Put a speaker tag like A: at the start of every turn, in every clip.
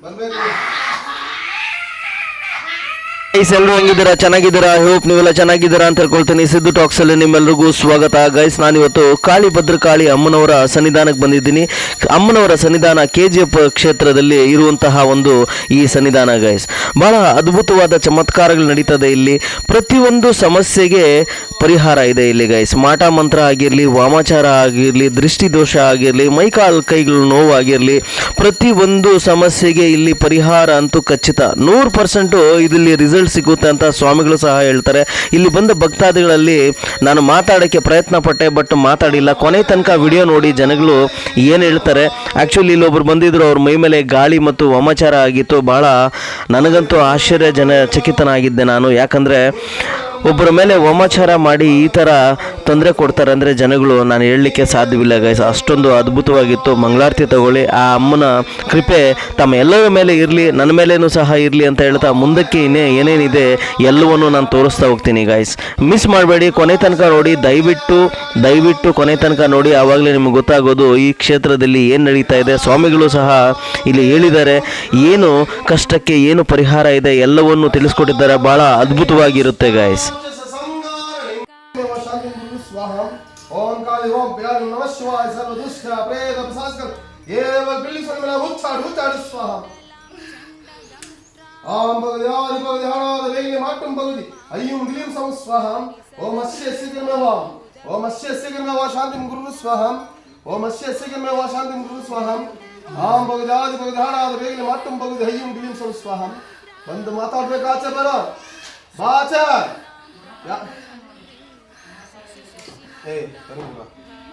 A: ಬರ್ಬೇಕು
B: ಗೈಸ್ ಎಲ್ಲರೂ ಹೆಂಗಿದ್ದೀರಾ? ಚೆನ್ನಾಗಿದ್ದೀರಾ? ಹೋಪ್ ನೀವೆಲ್ಲ ಚೆನ್ನಾಗಿದ್ದೀರಾ ಅಂತ ಹೇಳ್ಕೊಳ್ತೀನಿ. ಸಿದ್ದು ಟಾಕ್ಸ್ ಅಲ್ಲಿ ನಿಮ್ಮೆಲ್ಲರಿಗೂ ಸ್ವಾಗತ. ಗೈಸ್ ನಾನಿವತ್ತು ಕಾಳಿ ಭದ್ರಕಾಳಿ ಅಮ್ಮನವರ ಸನ್ನಿಧಾನಕ್ಕೆ ಬಂದಿದ್ದೀನಿ. ಅಮ್ಮನವರ ಸನ್ನಿಧಾನ ಕೆ ಜಿ ಎಫ್ ಕ್ಷೇತ್ರದಲ್ಲಿ ಇರುವಂತಹ ಒಂದು ಈ ಸನ್ನಿಧಾನ ಗೈಸ್ ಬಹಳ ಅದ್ಭುತವಾದ ಚಮತ್ಕಾರಗಳು ನಡೀತದೆ ಇಲ್ಲಿ. ಪ್ರತಿಯೊಂದು ಸಮಸ್ಯೆಗೆ ಪರಿಹಾರ ಇದೆ ಇಲ್ಲಿ ಗೈಸ್ ಮಾಟ ಮಂತ್ರ ಆಗಿರಲಿ, ವಾಮಾಚಾರ ಆಗಿರಲಿ ದೃಷ್ಟಿದೋಷ ಆಗಿರಲಿ ಮೈಕಾಲ್ ಕೈಗಳು ನೋವಾಗಿರಲಿ, ಪ್ರತಿಯೊಂದು ಸಮಸ್ಯೆಗೆ ಇಲ್ಲಿ ಪರಿಹಾರ ಅಂತೂ ಖಚಿತ. ನೂರು ಪರ್ಸೆಂಟು ಇದರಲ್ಲಿ ರಿಸಲ್ಟ್ ಸಿಗುತ್ತೆ ಅಂತ ಸ್ವಾಮಿಗಳು ಸಹ ಹೇಳ್ತಾರೆ. ಇಲ್ಲಿ ಬಂದ ಭಕ್ತಾದಿಗಳಲ್ಲಿ ನಾನು ಮಾತಾಡೋಕ್ಕೆ ಪ್ರಯತ್ನ ಪಟ್ಟೆ ಬಟ್ ಮಾತಾಡಿಲ್ಲ. ಕೊನೆ ತನಕ ವಿಡಿಯೋ ನೋಡಿ ಜನಗಳು ಏನು ಹೇಳ್ತಾರೆ. ಆ್ಯಕ್ಚುಲಿ ಇಲ್ಲೊಬ್ರು ಬಂದಿದ್ದರು ಅವ್ರ ಮೈ ಮೇಲೆ ಗಾಳಿ ಮತ್ತು ವಾಮಾಚಾರ ಆಗಿತ್ತು. ಭಾಳ ನನಗಂತೂ ಆಶ್ಚರ್ಯ ಜನ ಚಕಿತನಾಗಿದ್ದೆ ನಾನು. ಯಾಕಂದರೆ ಒಬ್ಬರ ಮೇಲೆ ವಾಮಾಚಾರ ಮಾಡಿ ಈ ಥರ ತೊಂದರೆ ಕೊಡ್ತಾರೆ ಅಂದರೆ ಜನಗಳು, ನಾನು ಹೇಳಲಿಕ್ಕೆ ಸಾಧ್ಯವಿಲ್ಲ ಗೈಸ್ ಅಷ್ಟೊಂದು ಅದ್ಭುತವಾಗಿತ್ತು. ಮಂಗಳಾರತಿ ತಗೊಳ್ಳಿ. ಆ ಅಮ್ಮನ ಕೃಪೆ ತಮ್ಮ ಎಲ್ಲರ ಮೇಲೆ ಇರಲಿ, ನನ್ನ ಮೇಲೇನೂ ಸಹ ಇರಲಿ ಅಂತ ಹೇಳ್ತಾ ಮುಂದಕ್ಕೆ ಇನ್ನೇ ಏನೇನಿದೆ ಎಲ್ಲವನ್ನು ನಾನು ತೋರಿಸ್ತಾ ಹೋಗ್ತೀನಿ ಗೈಸ್ ಮಿಸ್ ಮಾಡಬೇಡಿ, ಕೊನೆ ತನಕ ನೋಡಿ, ದಯವಿಟ್ಟು ದಯವಿಟ್ಟು ಕೊನೆ ತನಕ ನೋಡಿ, ಆವಾಗಲೇ ನಿಮ್ಗೆ ಗೊತ್ತಾಗೋದು ಈ ಕ್ಷೇತ್ರದಲ್ಲಿ ಏನು ನಡೀತಾ ಇದೆ. ಸ್ವಾಮಿಗಳು ಸಹ ಇಲ್ಲಿ ಹೇಳಿದ್ದಾರೆ, ಏನು ಕಷ್ಟಕ್ಕೆ ಏನು ಪರಿಹಾರ ಇದೆ ಎಲ್ಲವನ್ನು ತಿಳಿಸ್ಕೊಟ್ಟಿದ್ದಾರೆ. ಭಾಳ ಅದ್ಭುತವಾಗಿರುತ್ತೆ ಗೈಸ್
A: శరణాగం నమ శివాయ సర్వదుష్ట ప్రేత పసాస్కర్ ఏవల్ పిల్లి సన్మల ఉచ్చాడు ఉచ్చాడు స్వాహ ஆம் பகுதி ஆதி பகுதி ஆனாத வேலை மாட்டும் பகுதி ஐயும் கிளியும் சமஸ்வகம் ஓம் அஸ்ய சீக்கிரமேவாம் ஓம் அஸ்ய சீக்கிரமேவா சாந்திம் குரு ஸ்வகம் ஓம் அஸ்ய சீக்கிரமேவா சாந்திம் குரு ஸ்வகம் ஆம் பகுதி ஆதி பகுதி ஆனாத வேலை மாட்டும் பகுதி ஐயும் கிளியும் சமஸ்வகம் ಬಂದು ಮಾತಾಡ್ಬೇಕು ಆಚೆ ಬರೋ ಬಾಚ ಏ ಬರೋದಿಲ್ಲ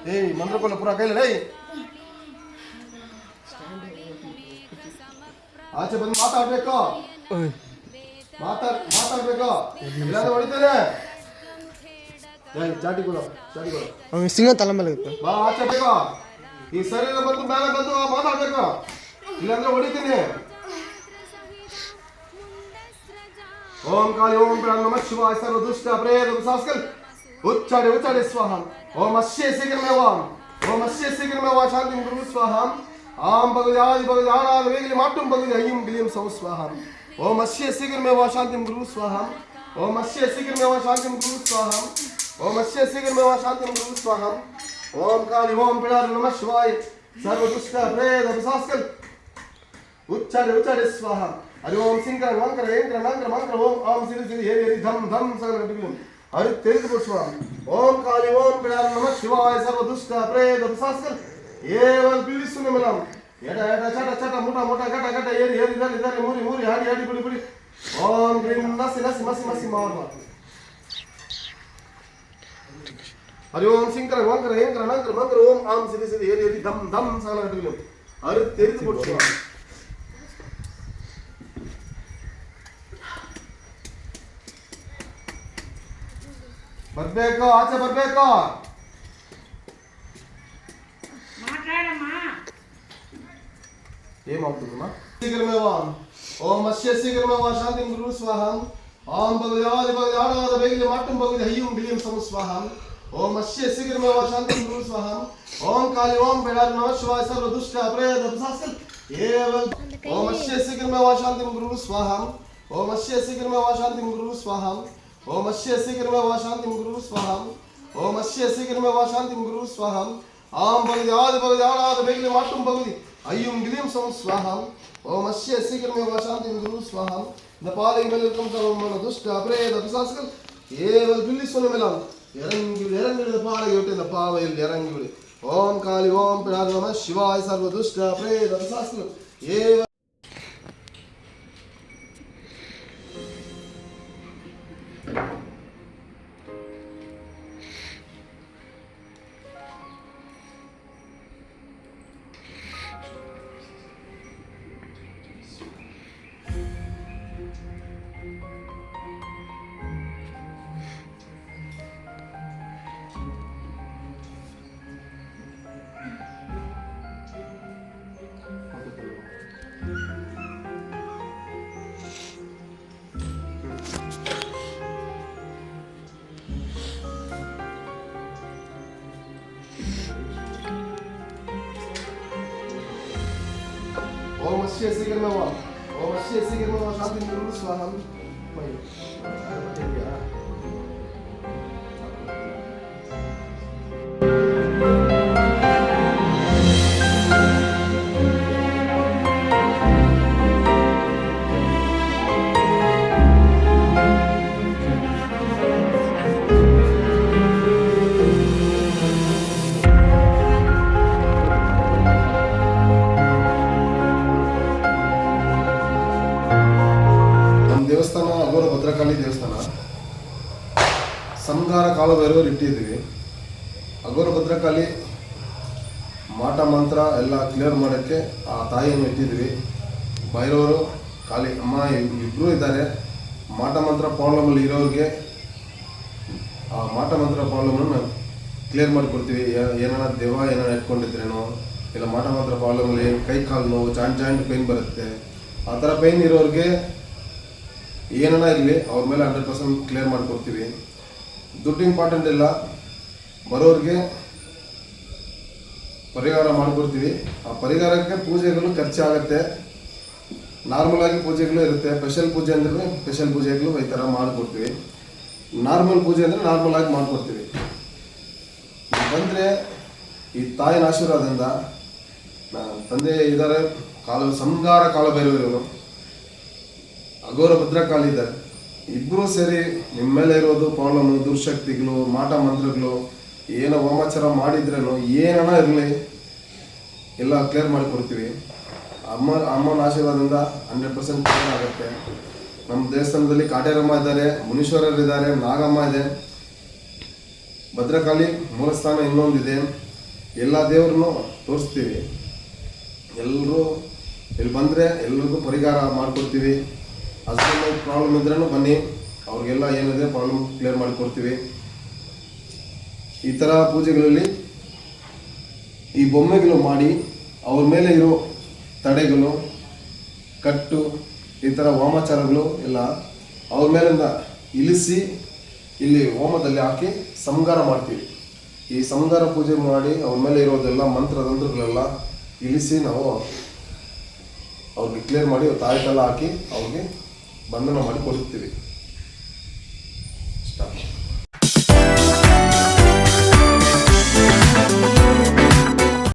A: ಏಯ್ ಮಂತ್ರಕೊಲ್ಲ ಪುರ ಕೈಲಿ ಆಚೆ ಬಂದು ಮಾತಾಡ್ಬೇಕು. ಮಾತಾಡ್ ಮಾತಾಡ್ಬೇಕು. ಇಲ್ಲಾಂದ್ರೆ ಹೊಡಿತಾರೆ. ಏಯ್ ಚಾಟಿ ಕೊಡು ಚಾಟಿ ಕೊಡು.
C: ಅವ್ನು ಸಿಂಗ ತಲೆ ಮೇಲೆ ಇತ್ತು
A: ಬಾ ಆಚೆ ಬೇಕು ಈ ಶರೀರ ಬಂದು ಮೇಲೆ ಬಂದು ಮಾತಾಡ್ಬೇಕು. ಇಲ್ಲಾಂದ್ರೆ ಹೊಡಿತೀನಿ. ಓಂ ಕಾಳಿ ಓಂ ಪ್ರಾಣ ನಮಃ ಶಿವಾಯ ಸರ್ವ ದುಷ್ಟ ಪ್ರೇತ उच्चारे उच्चारे स्वाहा ओम अस्य शीघ्र में वाम ओम अस्य शीघ्र में शीघ्रमेवा दिन गुरु स्वाहाम आम बगजाज बगजानाद वेगले माटुम बगले हयम बिलियम सौ स्वाहाम ओम अस्य शीघ्र में शीघ्रमेवा दिन गुरु स्वाहाम ओम अस्य शीघ्र में शीघ्रमेवा दिन गुरु स्वाहाम ओम अस्य शीघ्र में शीघ्रमेवा दिन गुरु स्वाहाम ओम काली ओम पिलार नमः शिवाय सर्व दुष्ट प्रेत अभिशासकल उच्चारे उच्चारे स्वाहा हरि ओम सिंह नंकर वेंकर नंकर मंत्र ओम ओम सिरि सिरि हे हे धम धम सगल అది తెలియదు కూర్చున్నాం ఓం కాళి ఓం పిడారు నమ శివాయ సర్వ దుష్ట ప్రేద శాస్త్రం ఏ వాళ్ళు పీడిస్తున్నాం మనం? ఎట ఎట చట చట ముఠ ముఠ గట గట ఏది ఏది దాని దాని మూరి మూరి ఆడి ఆడి పుడి పుడి. ఓం హ్రీం నసి నసి మసి మసి మార్మ. హరి ఓం శంకర వంకర ఏంకర నంకర మంకర ఓం ఆం సిది సిది ఏది ఏది దమ్ దమ్ ಓಂ ಆಂ ಸಿರಿ ಸಿರಿ ಹೇರಿ ಹೇರಿ ಧಮ್ ಧಮ್ ಸಗಲ ಗಟ್ಟಿಗಳು ಹರಿ ತಿಳಿದು ಸ್ವಾಹ ಬರ್ಬೇಕು ಆಚೆ ಬರ್ಬೇಕು ಏಮಾಗ್ತದಮ್ಮ ಶೀಘ್ರಮೇವ ಓಂ ಅಸ್ಯ ಶೀಘ್ರಮೇವ ಶಾಂತಿಂ ಗುರು ಸ್ವಾಹಂ ಓಂ ಭಗವತಿ ಭಗವತಿ ಆಡವಾದ ಬೇಗಲಿ ಮಾಟಂ ಭಗವತಿ ಹಯ್ಯಂ ಬಿಲಿಯಂ ಸಮ ಸ್ವಾಹಂ ಓಂ ಅಸ್ಯ ಶೀಘ್ರಮೇವ ಶಾಂತಿಂ ಗುರು ಸ್ವಾಹಂ ಓಂ ಕಾಳಿ ಓಂ ಬೇಡಾರಿ ನಮಃ ಶಿವಾಯ ಸರ್ವ ದುಷ್ಟ ಅಪ್ರೇತ ಪಿಶಾಚಕಲ್ ಏವಲ್ ஓம் அஸ்ய சீக்கிரமே வா சாந்தி குரு ஸ்வகம் ஓம் அஸ்ய சீக்கிரமே வா சாந்தி குரு ஸ்வகம் ஆம் பகுதி ஆது பகுதி ஆடாத பகுதி மாட்டும் பகுதி ஐயும் கிளியும் சமம் ஸ்வகம் ஓம் அஸ்ய சீக்கிரமே வா சாந்தி குரு ஸ்வகம் இந்த பாதை மேல் இருக்கும் சர்வமான துஷ்ட அபிரேத பிசாசுகள் ஏவல் பில்லி சொல்லுமெல்லாம் இறங்கிவிடு இறங்கிவிடு பாலை விட்டு இந்த பாவையில் இறங்கிவிடு ஓம் காளி ஓம் பிரார் நம சிவாய் சர்வதுஷ்ட பிரேத பிசாசுகள் ஏவல் Thank you. ಓಂ ಅಶ್ಯ ಸಿಗಿರ್ಮೆ ಓಂ ಓಂ ಅಶ್ಯ ಸಿಗಿರ್ಮೆ ಓಂ ಶಾಂತಿ ಗುರು ಸ್ವಾಹಂ ಮೈ ಇದೆಯಾ? ನಮ್ಮ ದೇವಸ್ಥಾನ ಅಗೋರ ಭದ್ರಕಾಳಿ ದೇವಸ್ಥಾನ? ಸಂಹಾರ ಕಾಲಭೈರವರು ಇಟ್ಟಿದ್ದೀವಿ. ಅಗೋರ ಭದ್ರಕಾಳಿ? ಮಾಟ, ಮಂತ್ರ ಎಲ್ಲ ಕ್ಲಿಯರ್ ಮಾಡೋಕ್ಕೆ ಆ ತಾಯಿಯನ್ನು ಇಟ್ಟಿದ್ದೀವಿ. ಭೈರವರು ಕಾಳಿ ಅಮ್ಮ ಇಬ್ಬರೂ ಇದ್ದಾರೆ. ಮಾಟ, ಮಂತ್ರ ಪ್ರಾಬ್ಲಮಲ್ಲಿ ಇರೋರಿಗೆ ಆ ಮಾಟ, ಮಂತ್ರ ಪ್ರಾಬ್ಲಮನ್ನು ಕ್ಲಿಯರ್ ಮಾಡಿಕೊಡ್ತೀವಿ. ಏನಾರ ದೇವ ಏನಾರ ಇಟ್ಕೊಂಡಿದ್ರೇನೋ, ಇಲ್ಲ ಮಾಟ, ಮಂತ್ರ ಪ್ರಾಬ್ಲಮಲ್ಲಿ ಕೈ, ಕಾಲು ನೋವು, ಜಾಯಿಂಟ್ ಜಾಯಿಂಟ್ ಪೇನ್ ಬರುತ್ತೆ. ಆ ಥರ ಪೇನ್ ಇರೋರಿಗೆ ಏನನ ಇರಲಿ, ಅವ್ರ ಮೇಲೆ ಹಂಡ್ರೆಡ್ ಪರ್ಸೆಂಟ್ ಕ್ಲಿಯರ್ ಮಾಡಿಕೊಡ್ತೀವಿ. ದುಡ್ಡು ಇಂಪಾರ್ಟೆಂಟ್ ಇಲ್ಲ. ಬರೋರಿಗೆ ಪರಿಹಾರ ಮಾಡಿಕೊಡ್ತೀವಿ. ಆ ಪರಿಹಾರಕ್ಕೆ ಪೂಜೆಗಳು ಖರ್ಚಾಗುತ್ತೆ ನಾರ್ಮಲ್ ಆಗಿ ಪೂಜೆಗಳು ಇರುತ್ತೆ. ಸ್ಪೆಷಲ್ ಪೂಜೆ ಅಂದ್ರೆ ಸ್ಪೆಷಲ್ ಪೂಜೆಗಳು ಈ ಥರ ಮಾಡಿಕೊಡ್ತೀವಿ. ನಾರ್ಮಲ್ ಪೂಜೆ ಅಂದರೆ ನಾರ್ಮಲ್ ಆಗಿ ಮಾಡಿಕೊಡ್ತೀವಿ. ಬಂದರೆ ಈ ತಾಯಿನ ಆಶೀರ್ವಾದದಿಂದ ತಂದೆ ಇದ್ದಾರೆ, ಕಾಲ ಸಂಗಾರ ಕಾಲ ಇವರು ಅಘೋರ ಭದ್ರಕಾಳಿ ಇದ್ದಾರೆ. ಇಬ್ಬರು ಸೇರಿ ನಿಮ್ಮ ಮೇಲೆ ಇರೋದು ಪ್ರಾಬ್ಲಮ್ ದುರ್ಶಕ್ತಿಗಳು, ಮಾಟ ಮಂತ್ರಗಳು, ಏನೋ ಹೋಮಾಚಾರ ಮಾಡಿದ್ರೇನು, ಏನನ ಇರಲಿ, ಎಲ್ಲ ಕ್ಲಿಯರ್ ಮಾಡಿಕೊಡ್ತೀವಿ. ಅಮ್ಮ, ಅಮ್ಮನ ಆಶೀರ್ವಾದದಿಂದ ಹಂಡ್ರೆಡ್ ಪರ್ಸೆಂಟ್ ಕ್ಲಿಯರ್ ಆಗುತ್ತೆ. ನಮ್ಮ ದೇವಸ್ಥಾನದಲ್ಲಿ ಕಾಟೇರಮ್ಮ ಇದ್ದಾರೆ, ಮುನೀಶ್ವರರು ಇದ್ದಾರೆ, ನಾಗಮ್ಮ ಇದೆ. ಭದ್ರಕಾಳಿ ಮೂಲಸ್ಥಾನ ಇನ್ನೊಂದಿದೆ. ಎಲ್ಲ ದೇವ್ರನ್ನೂ ತೋರಿಸ್ತೀವಿ. ಎಲ್ಲರೂ ಇಲ್ಲಿ ಬಂದರೆ ಎಲ್ರಿಗೂ ಪರಿಹಾರ ಮಾಡಿಕೊಡ್ತೀವಿ. ಹಸ್ಬೆಂಡ್ ಪ್ರಾಬ್ಲಮ್ ಇದ್ರೂ ಬನ್ನಿ. ಅವ್ರಿಗೆಲ್ಲ ಏನಿದೆ ಪ್ರಾಬ್ಲಮ್ ಕ್ಲಿಯರ್ ಮಾಡಿಕೊಡ್ತೀವಿ. ಈ ಥರ ಪೂಜೆಗಳಲ್ಲಿ ಈ ಬೊಮ್ಮೆಗಳು ಮಾಡಿ, ಅವ್ರ ಮೇಲೆ ಇರೋ ತಡೆಗಳು, ಕಟ್ಟು, ಈ ಥರ ವಾಮಾಚಾರಗಳು ಎಲ್ಲ ಅವ್ರ ಮೇಲಿಂದ ಇಳಿಸಿ, ಇಲ್ಲಿ ಹೋಮದಲ್ಲಿ ಹಾಕಿ ಸಂಗಾರ ಮಾಡ್ತೀವಿ. ಈ ಸಂಗಾರ ಪೂಜೆ ಮಾಡಿ ಅವ್ರ ಮೇಲೆ ಇರೋದೆಲ್ಲ ಮಂತ್ರತಂತ್ರಗಳೆಲ್ಲ ಇಳಿಸಿ ನಾವು ಅವ್ರಿಗೆ ಕ್ಲಿಯರ್ ಮಾಡಿ ತಾಯಿ ಹಾಕಿ ಅವ್ರಿಗೆ ಬಂಧನ ಮಾಡಿ ಕೊಡುತ್ತೀವಿ